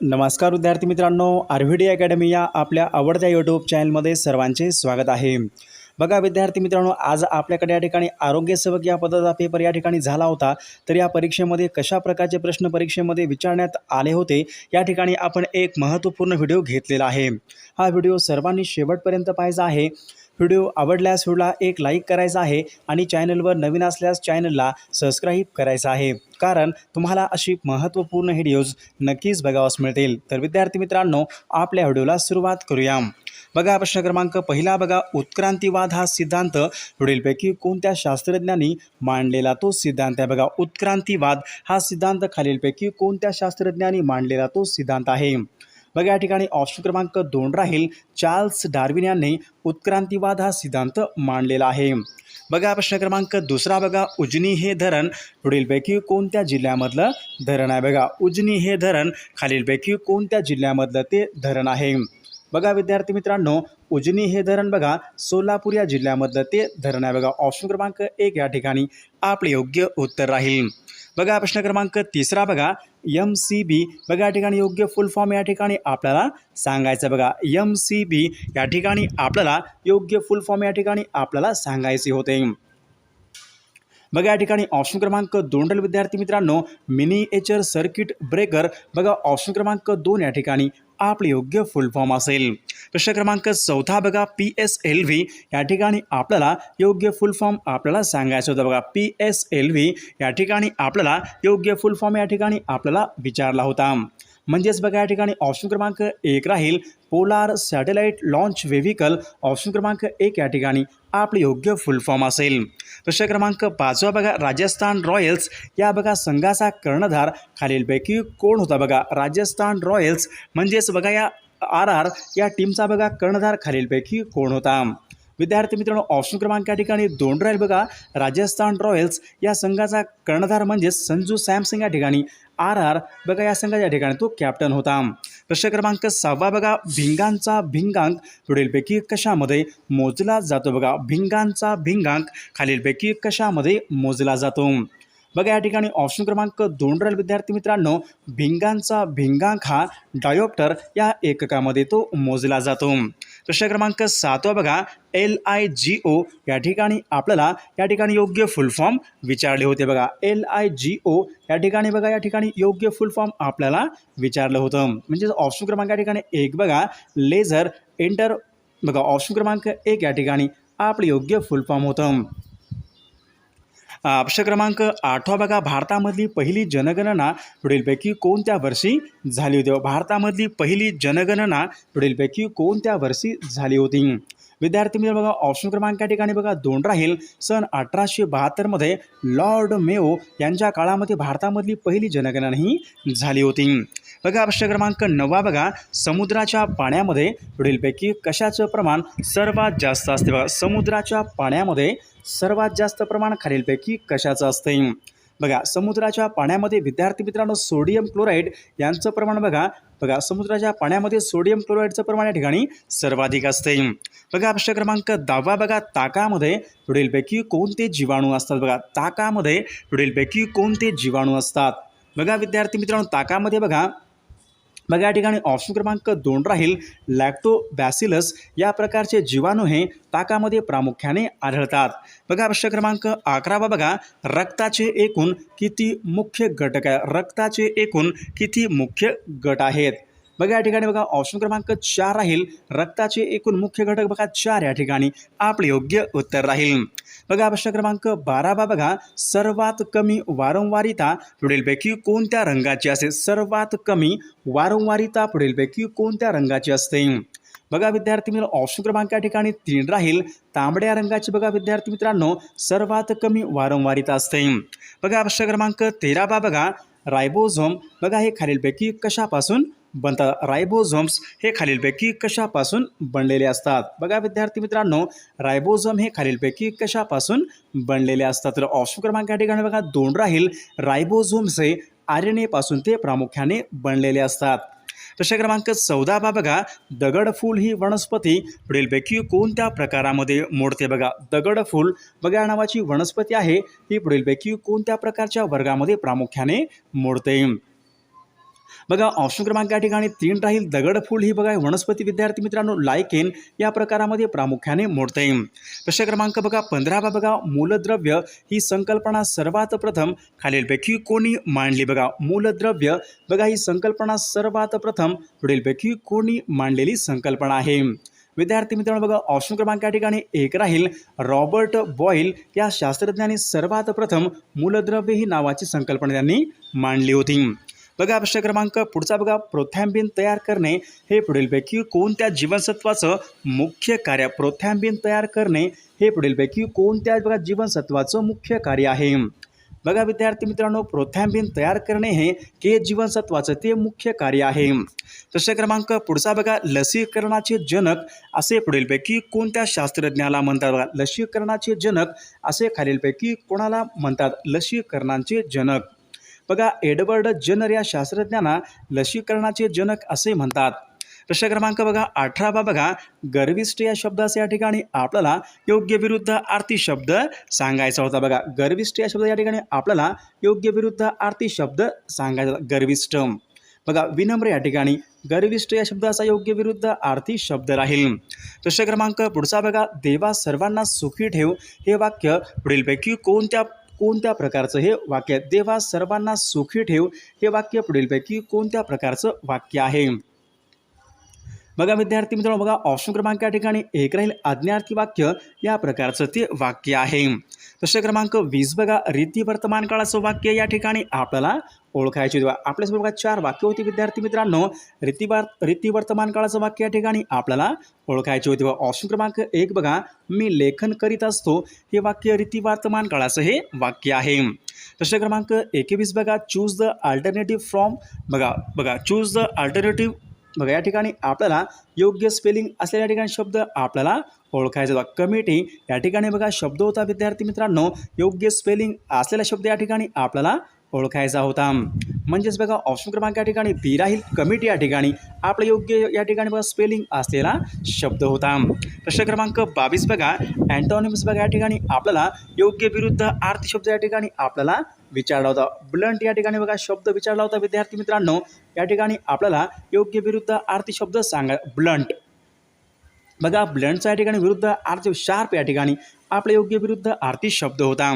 नमस्कार विद्यार्थी मित्रांनो आर व्ही डी अकॅडमी या आपल्या आवडत्या यूट्यूब चॅनलमध्ये सर्वांचे स्वागत आहे. बघा विद्यार्थी मित्रांनो आज आपल्याकडे या ठिकाणी आरोग्यसेवक या पदाचा पेपर या ठिकाणी झाला होता. तर या परीक्षेमध्ये कशा प्रकारचे प्रश्न परीक्षेमध्ये विचारण्यात आले होते या ठिकाणी आपण एक महत्त्वपूर्ण व्हिडिओ घेतलेला आहे. हा व्हिडिओ सर्वांनी शेवटपर्यंत पाहायचा आहे. व्हिडिओ आवडल्यास व्हिडिओला एक लाईक करायचा आहे आणि चॅनलवर नवीन असल्यास चॅनलला सबस्क्राईब करायचं आहे. कारण तुम्हाला अशी महत्त्वपूर्ण व्हिडिओज नक्कीच बघावास मिळतील. तर विद्यार्थी मित्रांनो आपल्या व्हिडिओला सुरुवात करूया. बघा प्रश्न क्रमांक पहिला बघा. उत्क्रांतीवाद हा सिद्धांत. पुढीलपैकी कोणत्या शास्त्रज्ञांनी मांडलेला तो सिद्धांत आहे? बघा उत्क्रांतीवाद हा सिद्धांत खालीलपैकी कोणत्या शास्त्रज्ञांनी मांडलेला तो सिद्धांत आहे? बघा या ठिकाणी ऑप्शन क्रमांक दोन राहील. चार्ल्स डार्विन यांनी उत्क्रांतीवाद हा सिद्धांत मांडलेला आहे. बघा प्रश्न क्रमांक दुसरा बघा. उजनी हे धरण पुढीलपैकी कोणत्या जिल्ह्यामधलं धरण आहे? बघा उजनी हे धरण खालीलपैकी कोणत्या जिल्ह्यामधलं ते धरण आहे? बघा विद्यार्थी मित्रांनो उजनी हे धरण बघा. सोलापूर या जिल्ह्यामधलं ते धरण आहे. बघा ऑप्शन क्रमांक एक या ठिकाणी आपले योग्य उत्तर राहील. बघा प्रश्न क्रमांक तिसरा बघा. एम सी बी बघा या ठिकाणी योग्य फुल फॉर्म या ठिकाणी आपल्याला सांगायचं बघा. एम सी बी या ठिकाणी आपल्याला योग्य फुल फॉर्म या ठिकाणी आपल्याला सांगायचे होते. बघा या ठिकाणी ऑप्शन क्रमांक दोन विद्यार्थी मित्रांनो. मिनिएचर सर्किट ब्रेकर बघा ऑप्शन क्रमांक दोन या ठिकाणी आपले योग्य फुल फॉर्म असेल. प्रश्न क्रमांक चौथा बघा पी एस एल व्ही या ठिकाणी आपल्याला योग्य फुल फॉर्म आपल्याला सांगायचं होतं बघा. पी एस एल व्ही या ठिकाणी आपल्याला योग्य फुल फॉर्म या ठिकाणी आपल्याला विचारला होता. म्हणजेच बघा या ठिकाणी ऑप्शन क्रमांक एक राहील. Polar satellite launch vehicle option क्रमांक एक या ठिकाणी आपले योग्य फुल फॉर्म असेल. प्रश्न क्रमांक पाचवा बघा राजस्थान रॉयल्स या बघा संघाचा कर्णधार. खालीलपैकी कोण होता बघा राजस्थान रॉयल्स म्हणजेच बघा या आर आर या टीमचा बघा कर्णधार खालीलपैकी कोण होता? विद्यार्थी मित्रांनो ऑप्शन क्रमांक या ठिकाणी दोन राहील बघा. राजस्थान रॉयल्स या संघाचा कर्णधार म्हणजेच संजू सॅमसंग या ठिकाणी. आर आर बघा या संघाच्या ठिकाणी तो कॅप्टन होता. प्रश्न क्रमांक सहावा बघा भिंगांचा भिंगांक पुढीलपैकी कशामध्ये मोजला जातो बघा. भिंगांचा भिंगांक खालीलपैकी कशामध्ये मोजला जातो? बघा या ठिकाणी ऑप्शन क्रमांक दोन राहील. विद्यार्थी मित्रांनो भिंगांचा भिंगांक हा डायोप्टर या एककामध्ये तो मोजला जातो. प्रश्न क्रमांक सातवा बघा एल आय जी ओ या ठिकाणी आपल्याला या ठिकाणी योग्य फुल फॉर्म विचारले होते बघा. एल आय जी ओ या ठिकाणी बघा या ठिकाणी योग्य फुल फॉर्म आपल्याला विचारलं होतं. म्हणजे ऑप्शन क्रमांक या ठिकाणी एक बघा लेझर एंटर बघा ऑप्शन क्रमांक एक या ठिकाणी आपलं योग्य फुल फॉर्म होतं. प्रश्न क्रमांक आठवा बघा. भारतामधली पहिली जनगणना पुढीलपैकी कोणत्या वर्षी झाली होती? भारतामधली पहिली जनगणना पुढीलपैकी कोणत्या वर्षी झाली होती? विद्यार्थी मित्र बघा ऑप्शन क्रमांक या ठिकाणी बघा दोन राहील. सन अठराशे बहात्तरमध्ये लॉर्ड मेओ यांच्या काळामध्ये भारतामधली पहिली जनगणना ही झाली होती. बघा प्रश्न क्रमांक नववा बघा. समुद्राच्या पाण्यामध्ये पुढीलपैकी कशाचं प्रमाण सर्वात जास्त असते? बघा समुद्राच्या पाण्यामध्ये सर्वात जास्त प्रमाण खालीलपैकी कशाचं असते बघा समुद्राच्या पाण्यामध्ये विद्यार्थी मित्रांनो सोडियम क्लोराईड यांचं प्रमाण बघा. बघा समुद्राच्या पाण्यामध्ये सोडियम क्लोराईडचं प्रमाण या ठिकाणी सर्वाधिक असते बघा प्रश्न क्रमांक दहावा बघा. ताकामध्ये पुढीलपैकी कोणते जीवाणू असतात? बघा ताकामध्ये पुढीलपैकी कोणते जीवाणू असतात? बघा विद्यार्थी मित्रांनो ताकामध्ये बघा. बघा या ठिकाणी ऑप्शन क्रमांक दोन राहील लॅक्टोबॅसिलस या प्रकारचे जीवाणू हे ताकामध्ये प्रामुख्याने आढळतात. बघा प्रश्न क्रमांक अकरावा बघा. रक्ताचे एकूण किती मुख्य घटक आहे? रक्ताचे एकूण किती मुख्य गट आहेत? बघा या ठिकाणी बघा ऑप्शन क्रमांक चार राहील. रक्ताचे एकूण मुख्य घटक बघा चार या ठिकाणी. आपले योग्य उत्तर राहील. बघा प्रश्न क्रमांक बारावा बघा. सर्वात कमी वारंवारिता पुढीलपैकी कोणत्या रंगाची असते? सर्वात कमी वारंवारिता पुढीलपैकी कोणत्या रंगाची असते? बघा विद्यार्थी मित्र ऑप्शन क्रमांक या ठिकाणी तीन राहील. तांबड्या रंगाची बघा विद्यार्थी मित्रांनो सर्वात कमी वारंवारिता असते. बघा प्रश्न क्रमांक तेरावा बघा. रायबोझोम बघा हे खालीलपैकी कशापासून बनतात रायबोझोम्स हे खालीलपैकी कशापासून बनलेले असतात? बघा विद्यार्थी मित्रांनो रायबोझोम हे खालीलपैकी कशापासून बनलेले असतात? तर ऑप्शन क्रमांक या ठिकाणी बघा दोन राहील. रायबोझोम्स हे आर एन एपासून ते प्रामुख्याने बनलेले असतात. प्रश्न क्रमांक चौदा बा बघा दगडफूल ही वनस्पती पुढीलपैकी कोणत्या प्रकारामध्ये मोडते बघा? दगडफूल बघा या नावाची वनस्पती आहे ही पुढीलपैकी कोणत्या प्रकारच्या वर्गामध्ये प्रामुख्याने मोडते? बघा ऑप्शन क्रमांक या ठिकाणी तीन राहील. दगडफूल ही बघा वनस्पती विद्यार्थी मित्रांनो लायकेन या प्रकारामध्ये प्रामुख्याने मोडता. येईल प्रश्न क्रमांक बघा पंधरावा बघा मूलद्रव्य ही संकल्पना सर्वात प्रथम खालीलपैकी कोणी मांडली बघा? मूलद्रव्य बघा ही संकल्पना सर्वात प्रथम पुढीलपैकी कोणी मांडलेली संकल्पना आहे. विद्यार्थी मित्रांनो बघा ऑप्शन क्रमांक या ठिकाणी एक राहील. रॉबर्ट बॉईल या शास्त्रज्ञांनी सर्वात प्रथम मूलद्रव्य ही नावाची संकल्पना त्यांनी मांडली होती. बघा प्रश्न क्रमांक. पुढचा बघा. प्रोथॅम्बिन तयार करणे हे पुढीलपैकी कोणत्या जीवनसत्वाचं मुख्य कार्य? प्रोथॅम्बिन तयार करणे हे पुढीलपैकी कोणत्या बघा जीवनसत्वाचं मुख्य कार्य आहे? बघा विद्यार्थी मित्रांनो प्रोथॅम्बिन तयार करणे हे के जीवनसत्वाचं ते मुख्य कार्य आहे. प्रश्न क्रमांक. पुढचा बघा. लसीकरणाचे जनक असे पुढीलपैकी कोणत्या शास्त्रज्ञाला म्हणतात बघा? लसीकरणाचे जनक असे खालीलपैकी कोणाला म्हणतात? लसीकरणाचे जनक. बघा एडवर्ड जनर या शास्त्रज्ञांना लसीकरणाचे जनक असे म्हणतात. प्रश्न क्रमांक बघा अठरावा बघा. गर्विष्ठ या शब्दाचा या ठिकाणी आपल्याला योग्य विरुद्ध आरती शब्द सांगायचा होता बघा. गर्विष्ठ या शब्द या ठिकाणी आपल्याला योग्य विरुद्ध आरती शब्द सांगायचा होता. गर्विष्ठ बघा विनम्र या ठिकाणी गर्विष्ठ या शब्दाचा योग्य विरुद्ध आर्थिक शब्द राहील. प्रश्न क्रमांक पुढचा बघा. देवा सर्वांना सुखी ठेव हे वाक्य पुढीलपैकी कोणत्या कोणत्या प्रकारचं हे वाक्य देवा सर्वांना सुखी ठेव. हे वाक्य पुढीलपैकी कोणत्या प्रकारचं वाक्य आहे? बघा विद्यार्थी मित्रांनो बघा ऑप्शन क्रमांक या ठिकाणी एक राहील. आज्ञार्थी वाक्य या प्रकारचं ते वाक्य आहे. प्रश्न क्रमांक वीस बघा. रीती वर्तमान काळाचं वाक्य या ठिकाणी आपल्याला ओळखायचे होते. आपल्यासमोर बघा चार वाक्य होती विद्यार्थी मित्रांनो. रीती वार रीती वर्तमान काळाचं वाक्य या ठिकाणी आपल्याला ओळखायचे होते. ऑप्शन क्रमांक एक बघा. मी लेखन करीत असतो. हे वाक्य रीती वर्तमान काळाचं हे वाक्य आहे. प्रश्न क्रमांक एकवीस बघा. चूज द अल्टरनेटिव्ह फ्रॉम बघा बघा चूज द अल्टरनेटिव्ह बघा या ठिकाणी आपल्याला योग्य स्पेलिंग असलेल्या ठिकाणी शब्द आपल्याला ओळखायचा होता कमिटी या ठिकाणी बघा शब्द होता विद्यार्थी मित्रांनो. योग्य स्पेलिंग असलेला शब्द या ठिकाणी आपल्याला ओळखायचा होता. म्हणजेच बघा ऑप्शन क्रमांक या ठिकाणी बी राहील कमिटी या ठिकाणी. आपलं योग्य या ठिकाणी बघा स्पेलिंग असलेला शब्द होता. प्रश्न क्रमांक बावीस बघा. अँटॉनिम्स बघा या ठिकाणी आपल्याला योग्य विरुद्ध आर्थ शब्द या ठिकाणी आपल्याला विचारला होता. ब्लंट या ठिकाणी बघा शब्द विचारला होता विद्यार्थी मित्रांनो. या ठिकाणी आपल्याला योग्य विरुद्ध आर्थ शब्द सांगा ब्लंट बघा ब्लंटचा या ठिकाणी विरुद्ध आर्थ शार्प या ठिकाणी. आपल्या योग्य विरुद्ध आर्थिक शब्द होता.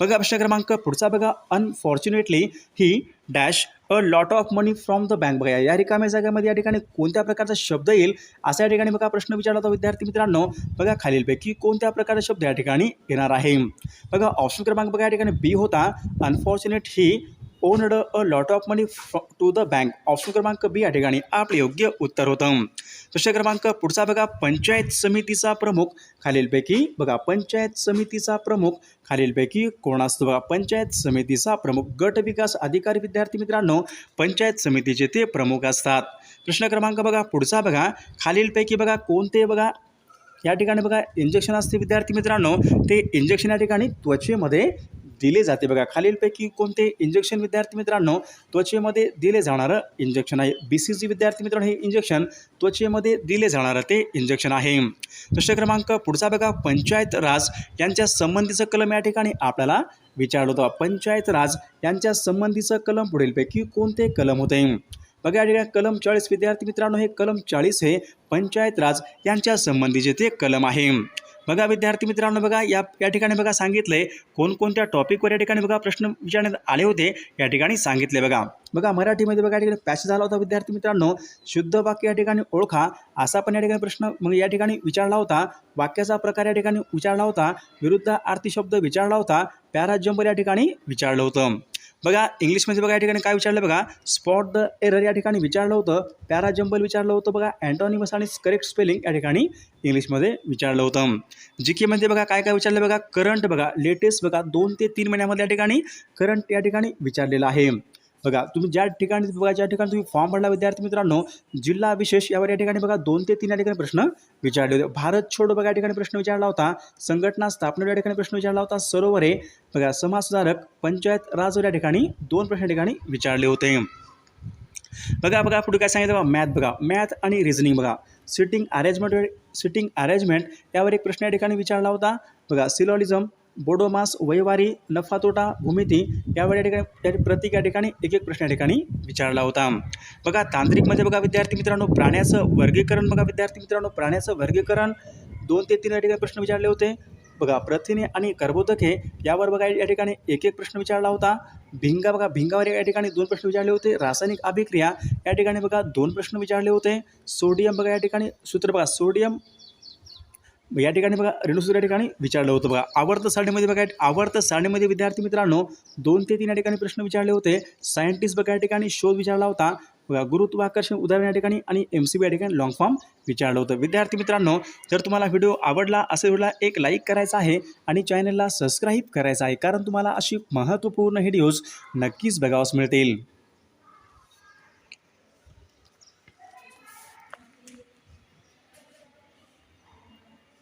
बघा प्रश्न क्रमांक पुढचा बघा. Unfortunately he dash a lot of money from the bank बघा या रिकाम्या जागेमध्ये या ठिकाणी कोणत्या प्रकारचा शब्द येईल? असा या ठिकाणी बघा प्रश्न विचारला होता विद्यार्थी मित्रांनो. बघा खालीलपैकी कोणत्या प्रकारचा शब्द या ठिकाणी येणार आहे? बघा ऑप्शन क्रमांक बघा या ठिकाणी बी होता. Unfortunate he owned a lot of money to the bank. Option क्रमांक बी या ठिकाणी आपलं योग्य उत्तर होतं. प्रश्न क्रमांक पुढचा बघा पंचायत समितीचा प्रमुख. खालीलपैकी बघा पंचायत समितीचा प्रमुख. खालीलपैकी कोण असतो बघा? पंचायत समितीचा प्रमुख. गट विकास अधिकारी विद्यार्थी मित्रांनो पंचायत समितीचे ते प्रमुख असतात. प्रश्न क्रमांक बघा पुढचा बघा. खालीलपैकी बघा कोणते बघा? या ठिकाणी बघा इंजेक्शन असते विद्यार्थी मित्रांनो. ते इंजेक्शन या ठिकाणी त्वचेमध्ये दिले जाते. बघा खालीलपैकी कोणते इंजेक्शन विद्यार्थी मित्रांनो त्वचेमध्ये दिले जाणारं इंजेक्शन आहे. बी सी जी विद्यार्थी मित्रांनो हे इंजेक्शन त्वचेमध्ये दिले जाणारं ते इंजेक्शन आहे. प्रश्न क्रमांक पुढचा बघा पंचायत राज यांच्या संबंधीचं कलम या ठिकाणी आपल्याला विचारलं होतं. पंचायत राज यांच्या संबंधीचं कलम पुढीलपैकी कोणते कलम होते? बघा या ठिकाणी कलम चाळीस विद्यार्थी मित्रांनो हे कलम चाळीस हे पंचायत राज यांच्या संबंधीचे ते कलम आहे. बघा विद्यार्थी मित्रांनो बघा या या ठिकाणी बघा सांगितलंय कोणकोणत्या टॉपिकवर या ठिकाणी बघा प्रश्न विचारण्यात आले होते या ठिकाणी सांगितले बघा. बघा मराठीमध्ये बघा या ठिकाणी पॅसेज झाला होता विद्यार्थी मित्रांनो. शुद्ध वाक्य या ठिकाणी ओळखा. असा पण या ठिकाणी प्रश्न मग या ठिकाणी विचारला होता. वाक्याचा प्रकार या ठिकाणी विचारला होता. विरुद्ध आरती शब्द विचारला होता. पॅरा या ठिकाणी विचारलं होतं. बघा इंग्लिशमध्ये बघा या ठिकाणी काय विचारलं बघा. स्पॉट द एरर या ठिकाणी विचारलं होतं. पॅरा जंबल विचारलं होतं बघा. अँटॉनिमस आणि करेक्ट स्पेलिंग या ठिकाणी इंग्लिशमध्ये विचारलं होतं. जी केमध्ये बघा काय काय विचारलं बघा. करंट बघा. लेटेस्ट बघा. दोन ते तीन महिन्यामध्ये या ठिकाणी करंट या ठिकाणी विचारलेलं आहे. बघा तुम्ही ज्या ठिकाणी बघा ज्या ठिकाणी तुम्ही फॉर्म भरला विद्यार्थी मित्रांनो जिल्हा विशेष यावर या ठिकाणी बघा दोन ते तीन या ठिकाणी प्रश्न विचारले होते. भारत छोडो बघा या ठिकाणी प्रश्न विचारला होता. संघटना स्थापना या ठिकाणी प्रश्न विचारला होता. सरोवरे बघा समाजसुधारक पंचायत राजवर या ठिकाणी दोन प्रश्न या ठिकाणी विचारले होते. बघा बघा पुढे काय सांगितलं? बघा मॅथ बघा. मॅथ आणि रिझनिंग बघा. सिटिंग अरेंजमेंट सिटिंग अरेंजमेंट यावर एक प्रश्न या ठिकाणी विचारला होता. बघा सिलॉलिझम बोडोमास वयवारी नफा तोटा भूमिती यावर या ठिकाणी या प्रत्येक या ठिकाणी एक एक प्रश्न या ठिकाणी विचारला होता. बघा तांत्रिकमध्ये बघा विद्यार्थी मित्रांनो प्राण्याचं वर्गीकरण बघा विद्यार्थी मित्रांनो प्राण्याचं वर्गीकरण. दोन ते तीन या ठिकाणी प्रश्न विचारले होते. बघा प्रथिने आणि कर्बोदके यावर बघा या ठिकाणी एक एक प्रश्न विचारला होता. भिंगा बघा भिंगावर या ठिकाणी दोन प्रश्न विचारले होते. रासायनिक अभिक्रिया या ठिकाणी बघा दोन प्रश्न विचारले होते. सोडियम बघा या ठिकाणी सूत्र बघा सोडियम या ठिकाणी बघा रेणुसूर या ठिकाणी विचारलं होतं बघा. आवर्त सारणीमध्ये बघा आवर्त सारणीमध्ये विद्यार्थी मित्रांनो दोन ते तीन या ठिकाणी प्रश्न विचारले होते. सायंटिस्ट बघा या ठिकाणी शोध विचारला होता. बघा गुरुत्वाकर्षण उदाहरण या ठिकाणी आणि एम सी बी या ठिकाणी लॉंग फॉर्म विचारलं होतं. विद्यार्थी मित्रांनो जर तुम्हाला व्हिडिओ आवडला असेल व्हिडिओला एक लाईक करायचा आहे आणि चॅनलला सबस्क्राईब करायचं आहे कारण तुम्हाला अशी महत्त्वपूर्ण व्हिडिओज नक्कीच बघावंस मिळतील.